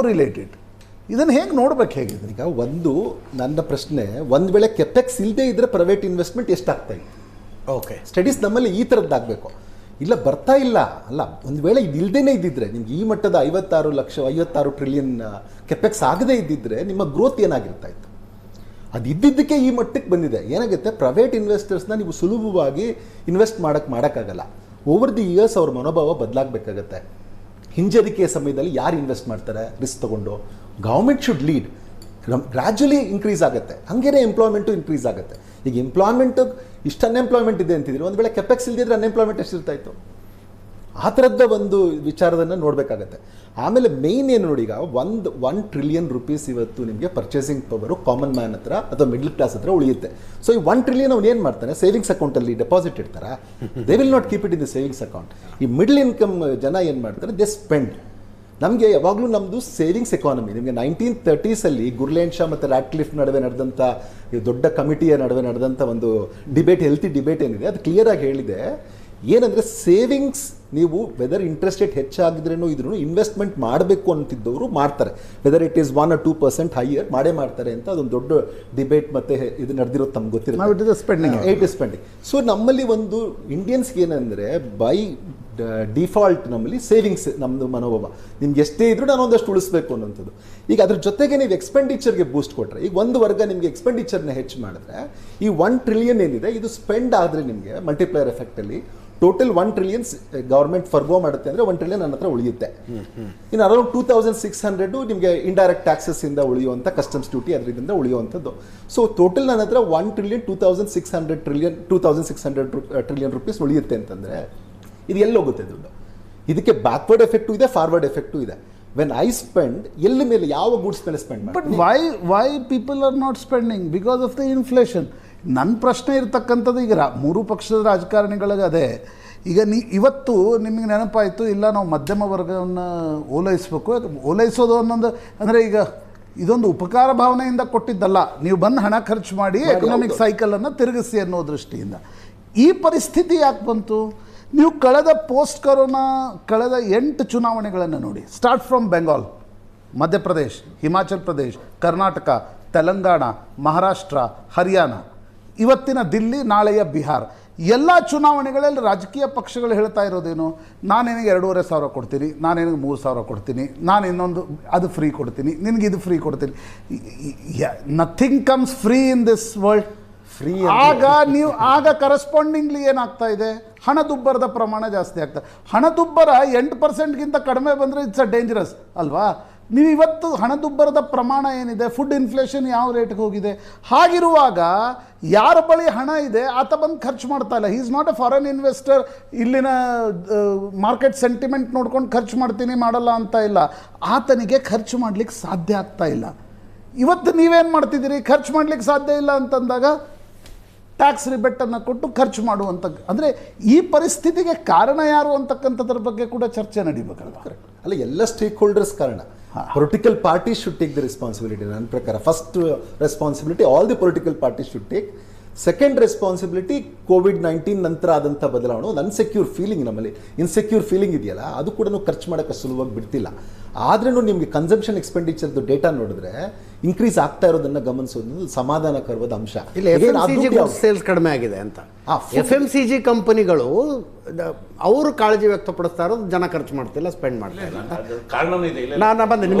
Related ಇದನ್ನು ಹೇಗೆ ನೋಡ್ಬೇಕು ಹೇಗಿದ್ರೆ ಈಗ ಒಂದು ನನ್ನ ಪ್ರಶ್ನೆ ಒಂದು ವೇಳೆ ಕೆಪೆಕ್ಸ್ ಇಲ್ಲದೆ ಇದ್ದರೆ ಪ್ರೈವೇಟ್ ಇನ್ವೆಸ್ಟ್ಮೆಂಟ್ ಎಷ್ಟಾಗ್ತಾ ಇತ್ತು? ಓಕೆ ಸ್ಟಡೀಸ್ ನಮ್ಮಲ್ಲಿ ಈ ಥರದ್ದಾಗಬೇಕು. ಇಲ್ಲ ಬರ್ತಾ ಇಲ್ಲ. ಅಲ್ಲ ಒಂದು ವೇಳೆ ಇದು ಇಲ್ಲದೇ ಇದ್ದಿದ್ರೆ ನಿಮ್ಗೆ ಈ ಮಟ್ಟದ ಐವತ್ತಾರು ಲಕ್ಷ ಐವತ್ತಾರು ಟ್ರಿಲಿಯನ್ ಕೆಪೆಕ್ಸ್ ಆಗದೇ ಇದ್ದಿದ್ರೆ ನಿಮ್ಮ ಗ್ರೋತ್ ಏನಾಗಿರ್ತಾ ಇತ್ತು? ಅದು ಇದ್ದಿದ್ದಕ್ಕೆ ಈ ಮಟ್ಟಕ್ಕೆ ಬಂದಿದೆ. ಏನಾಗುತ್ತೆ? ಪ್ರೈವೇಟ್ ಇನ್ವೆಸ್ಟರ್ಸ್ನ ನೀವು ಸುಲಭವಾಗಿ ಇನ್ವೆಸ್ಟ್ ಮಾಡೋಕ್ಕೆ ಮಾಡೋಕ್ಕಾಗಲ್ಲ. ಓವರ್ ದಿ ಇಯರ್ಸ್ ಅವ್ರ ಮನೋಭಾವ ಬದಲಾಗಬೇಕಾಗತ್ತೆ. ಹಿಂಜರಿಕೆಯ ಸಮಯದಲ್ಲಿ ಯಾರು ಇನ್ವೆಸ್ಟ್ ಮಾಡ್ತಾರೆ? ರಿಸ್ಕ್ ತಗೊಂಡು. Government should lead gradually increase ಆಗುತ್ತೆ. ಹಂಗೇನೆ ಎಂಪ್ಲಾಯ್ಮೆಂಟು ಇನ್ಕ್ರೀಸ್ ಆಗುತ್ತೆ. ಈಗ ಎಂಪ್ಲಾಯ್ಮೆಂಟು ಇಷ್ಟು ಅನ್ಎಂಪ್ಲಾಯ್ಮೆಂಟ್ ಇದೆ ಅಂತಿದ್ರೆ ಒಂದು ವೇಳೆ ಕೆಪೆಕ್ಸ್ ಇಲ್ದಿದ್ರೆ ಅನ್ಎಂಪ್ಲಾಯ್ಮೆಂಟ್ ಎಷ್ಟಿರ್ತಾ ಇತ್ತು? ಆ ಥರದ ಒಂದು ವಿಚಾರದನ್ನು ನೋಡಬೇಕಾಗತ್ತೆ. ಆಮೇಲೆ ಮೇಯ್ನ್ ಏನು ನೋಡಿ ಈಗ, ಒಂದು ಒನ್ ಟ್ರಿಲಿಯನ್ ರುಪೀಸ್ ಇವತ್ತು ನಿಮಗೆ ಪರ್ಚೇಸಿಂಗ್ ಪವರು ಕಾಮನ್ ಮ್ಯಾನ್ ಹತ್ರ ಅಥವಾ ಮಿಡ್ಲ್ ಕ್ಲಾಸ್ ಹತ್ರ ಉಳಿಯುತ್ತೆ. ಸೊ ಈ ಒನ್ ಟ್ರಿಲಿಯನ್ ಅವ್ನು ಏನು ಮಾಡ್ತಾನೆ? ಸೇವಿಂಗ್ಸ್ ಅಕೌಂಟಲ್ಲಿ ಡೆಪಾಸಿಟ್ ಇಡ್ತಾರ? They will not keep it in the savings account ಈ ಮಿಡ್ಲ್ ಇನ್ಕಮ್ ಜನ ಏನು ಮಾಡ್ತಾರೆ? ದೇ ಸ್ಪೆಂಡ್ ನಮಗೆ ಯಾವಾಗಲೂ ನಮ್ಮದು ಸೇವಿಂಗ್ಸ್ ಎಕಾನಮಿ ನಿಮಗೆ ನೈನ್ಟೀನ್ ತರ್ಟೀಸಲ್ಲಿ ಗುರ್ಲೇನ್ ಶಾ ಮತ್ತು ರ್ಯಾಟ್ಲಿಫ್ ನಡುವೆ ನಡೆದಂಥ ದೊಡ್ಡ ಕಮಿಟಿಯ ನಡುವೆ ನಡೆದಂಥ ಒಂದು ಡಿಬೇಟ್ ಹೆಲ್ತಿ ಡಿಬೇಟ್ ಏನಿದೆ? ಅದು ಕ್ಲಿಯರಾಗಿ ಹೇಳಿದೆ. ಏನಂದರೆ ಸೇವಿಂಗ್ಸ್ ನೀವು ವೆದರ್ ಇಂಟ್ರೆಸ್ಟ್ ರೇಟ್ ಹೆಚ್ಚಾಗಿದ್ರೇನೋ ಇದ್ರೂ ಇನ್ವೆಸ್ಟ್ಮೆಂಟ್ ಮಾಡಬೇಕು ಅಂತಿದ್ದವರು ಮಾಡ್ತಾರೆ. Whether it is one two percent higher ಮಾಡೇ ಮಾಡ್ತಾರೆ ಅಂತ ಅದೊಂದು ದೊಡ್ಡ ಡಿಬೇಟ್ ಮತ್ತೆ ಇದು ನಡೆದಿರೋದು ತಮ್ಗೆ Now spending at is spending so ನಮ್ಮಲ್ಲಿ ಒಂದು ಇಂಡಿಯನ್ಸ್ಗೆ ಏನಂದರೆ ಬೈ ಡಿಫಾಲ್ಟ್ ನಮ್ಮಲ್ಲಿ ಸೇವಿಂಗ್ಸ್ ನಮ್ಮದು ಮನೋಭಾವ. ನಿಮ್ಗೆ ಎಷ್ಟೇ ಇದ್ರೂ ನಾನು ಒಂದಷ್ಟು ಉಳಿಸ್ಬೇಕು ಅನ್ನೋಂಥದ್ದು. ಈಗ ಅದ್ರ ಜೊತೆಗೆ ನೀವು ಎಕ್ಸ್ಪೆಂಡಿಚರ್ಗೆ ಬೂಸ್ಟ್ ಕೊಟ್ಟರೆ ಈಗ ಒಂದು ವರ್ಗ ನಿಮಗೆ ಎಕ್ಸ್ಪೆಂಡಿಚರ್ನ ಹೆಚ್ಚು ಮಾಡಿದ್ರೆ ಈ ಒನ್ ಟ್ರಿಲಿಯನ್ ಏನಿದೆ ಇದು ಸ್ಪೆಂಡ್ ಆದರೆ ನಿಮಗೆ multiplier ಎಫೆಕ್ಟಲ್ಲಿ total one trillions government forgo ಮಾಡುತ್ತೆ ಅಂದರೆ ಒನ್ ಟ್ರಿಲಿಯನ್ ನನ್ನ ಹತ್ರ ಉಳಿಯುತ್ತೆ. ಇನ್ನು around two thousand six hundred ನಿಮಗೆ ಇಂಡೈರೆಕ್ಟ್ ಟ್ಯಾಕ್ಸಸ್ ಇಂದ ಉಳಿಯುವಂಥ ಕಸ್ಟಮ್ಸ್ ಡ್ಯೂಟಿ ಅದರಿಂದ ಉಳಿಯುವಂಥದ್ದು. ಸೊ ಟೋಟಲ್ ನನ್ನ ಹತ್ರ one trillion two thousand six hundred trillion two thousand six hundred trillion rupees ಉಳಿಯುತ್ತೆ ಅಂತಂದರೆ ಇದು ಎಲ್ಲಿ ಹೋಗುತ್ತೆ ದುಡ್ಡು? ಇದಕ್ಕೆ ಬ್ಯಾಕ್ವರ್ಡ್ ಎಫೆಕ್ಟು ಇದೆ ಫಾರ್ವರ್ಡ್ ಎಫೆಕ್ಟು ಇದೆ. ವೆನ್ ಐ ಸ್ಪೆಂಡ್ ಎಲ್ಲಿ ಮೇಲೆ ಯಾವ ಗೂಡ್ಸ್ ಮೇಲೆ spend but why why people are not spending because of the inflation ನನ್ನ ಪ್ರಶ್ನೆ ಇರತಕ್ಕಂಥದ್ದು ಈಗ ರಾ- ಮೂರು ಪಕ್ಷದ ರಾಜಕಾರಣಿಗಳಿಗೆ ಅದೇ. ಈಗ ನೀ ಇವತ್ತು ನಿಮಗೆ ನೆನಪಾಯಿತು ಇಲ್ಲ ನಾವು ಮಧ್ಯಮ ವರ್ಗವನ್ನು ಓಲೈಸಬೇಕು ಓಲೈಸೋದು ಅನ್ನೊಂದು ಅಂದರೆ ಈಗ ಇದೊಂದು ಉಪಕಾರ ಭಾವನೆಯಿಂದ ಕೊಟ್ಟಿದ್ದಲ್ಲ. ನೀವು ಬಂದು ಹಣ ಖರ್ಚು ಮಾಡಿ ಎಕನಾಮಿಕ್ ಸೈಕಲನ್ನು ತಿರುಗಿಸಿ ಅನ್ನೋ ದೃಷ್ಟಿಯಿಂದ. ಈ ಪರಿಸ್ಥಿತಿ ಯಾಕೆ ಬಂತು? ನೀವು ಕಳೆದ ಪೋಸ್ಟ್ ಕರೋನಾ ಕಳೆದ ಎಂಟು ಚುನಾವಣೆಗಳನ್ನು ನೋಡಿ. Start from Bengal Madhya Pradesh Himachal Pradesh Karnataka Telangana Maharashtra Haryana. ಇವತ್ತಿನ ದಿಲ್ಲಿ ನಾಳೆಯ ಬಿಹಾರ್. ಎಲ್ಲ ಚುನಾವಣೆಗಳಲ್ಲಿ ರಾಜಕೀಯ ಪಕ್ಷಗಳು ಹೇಳ್ತಾ ಇರೋದೇನು? ನಾನು ನಿನಗೆ ಎರಡೂವರೆ ಸಾವಿರ ಕೊಡ್ತೀನಿ ನಾನು ನಿನಗೆ ಮೂರು ಸಾವಿರ ಕೊಡ್ತೀನಿ ನಾನು ಇನ್ನೊಂದು ಅದು ಫ್ರೀ ಕೊಡ್ತೀನಿ ನಿನಗೆ ಇದು ಫ್ರೀ ಕೊಡ್ತೀನಿ. Nothing comes free in this world free ಆಗ ನೀವು ಆಗ ಕರೆಸ್ಪಾಂಡಿಂಗ್ಲಿ ಏನಾಗ್ತಾ ಇದೆ? ಹಣದುಬ್ಬರದ ಪ್ರಮಾಣ ಜಾಸ್ತಿ ಆಗ್ತದೆ ಹಣದುಬ್ಬರ ಎಂಟು ಪರ್ಸೆಂಟ್ಗಿಂತ ಕಡಿಮೆ ಬಂದರೆ ಇಟ್ಸ್ ಅ ಡೇಂಜರಸ್ ಅಲ್ವಾ? ನೀವು ಇವತ್ತು ಹಣದುಬ್ಬರದ ಪ್ರಮಾಣ ಏನಿದೆ? ಫುಡ್ ಇನ್ಫ್ಲೇಷನ್ ಯಾವ ರೇಟ್ಗೆ ಹೋಗಿದೆ? ಹಾಗಿರುವಾಗ ಯಾರ ಬಳಿ ಹಣ ಇದೆ, ಆತ ಬಂದು ಖರ್ಚು ಮಾಡ್ತಾ ಇಲ್ಲ. Is not a foreign investor ಇಲ್ಲಿನ ಮಾರ್ಕೆಟ್ ಸೆಂಟಿಮೆಂಟ್ ನೋಡ್ಕೊಂಡು ಖರ್ಚು ಮಾಡ್ತೀನಿ, ಮಾಡಲ್ಲ ಅಂತ ಇಲ್ಲ. ಆತನಿಗೆ ಖರ್ಚು ಮಾಡ್ಲಿಕ್ಕೆ ಸಾಧ್ಯ ಆಗ್ತಾ ಇಲ್ಲ. ಇವತ್ತು ನೀವೇನು ಮಾಡ್ತಿದ್ದೀರಿ? ಖರ್ಚು ಮಾಡ್ಲಿಕ್ಕೆ ಸಾಧ್ಯ ಇಲ್ಲ ಅಂತಂದಾಗ ಟ್ಯಾಕ್ಸ್ ರಿಬೆಟ್ಟನ್ನು ಕೊಟ್ಟು ಖರ್ಚು ಮಾಡುವಂಥ ಅಂದರೆ ಈ ಪರಿಸ್ಥಿತಿಗೆ ಕಾರಣ ಯಾರು ಅಂತಕ್ಕಂಥದ್ರ ಬಗ್ಗೆ ಕೂಡ ಚರ್ಚೆ ನಡೀಬೇಕಲ್ಲ ಅಲ್ಲ, ಎಲ್ಲ ಸ್ಟೇಕ್ ಹೋಲ್ಡರ್ಸ್ ಕಾರಣ. Political party should take the responsibility ನನ್ನ ಪ್ರಕಾರ first responsibility all the political party should take second responsibility COVID nineteen ನಂತರ ಆದಂಥ ಬದಲಾವಣೆ. ಒಂದು ಅನ್ಸೆಕ್ಯೂರ್ ಫೀಲಿಂಗ್ ನಮ್ಮಲ್ಲಿ. ಇನ್ಸೆಕ್ಯೂರ್ ಫೀಲಿಂಗ್ ಇದೆಯಲ್ಲ ಅದು ಕೂಡ ಖರ್ಚು ಮಾಡೋಕ್ಕೆ ಸುಲಭವಾಗಿ ಬಿಡ್ತಿಲ್ಲ. ಆದ್ರೂ ನಿಮಗೆ ಕನ್ಸಂಪ್ಷನ್ ಎಕ್ಸ್ಪೆಂಡಿಚರ್ದು ಡೇಟಾ ನೋಡಿದ್ರೆ ಇನ್ಕ್ರೀಸ್ ಆಗ್ತಾ ಇರೋದನ್ನ ಗಮನಿಸೋದು ಸಮಾಧಾನಕರವಾದ ಅಂಶ. ಇಲ್ಲ ಎಫ್ ಎಂ ಸಿ ಅದು ಸೇಲ್ಸ್ ಕಡಿಮೆ ಆಗಿದೆ ಅಂತ. ಎಫ್ ಎಂ ಸಿ ಜಿ ಕಂಪನಿಗಳು ಅವರು ಕಾಳಜಿ ವ್ಯಕ್ತಪಡಿಸ್ತಾ ಇರೋದು ಜನ ಖರ್ಚು ಮಾಡ್ತಿಲ್ಲ ಸ್ಪೆಂಡ್ ಮಾಡ್ತಾ ಇಲ್ಲ ಅಂತ. ಅದು ಕಾರಣನೂ ಇದೆ ಇಲ್ಲ ನಾ- ನಾ ಬಂದೆ, ನಿಮ್ಮ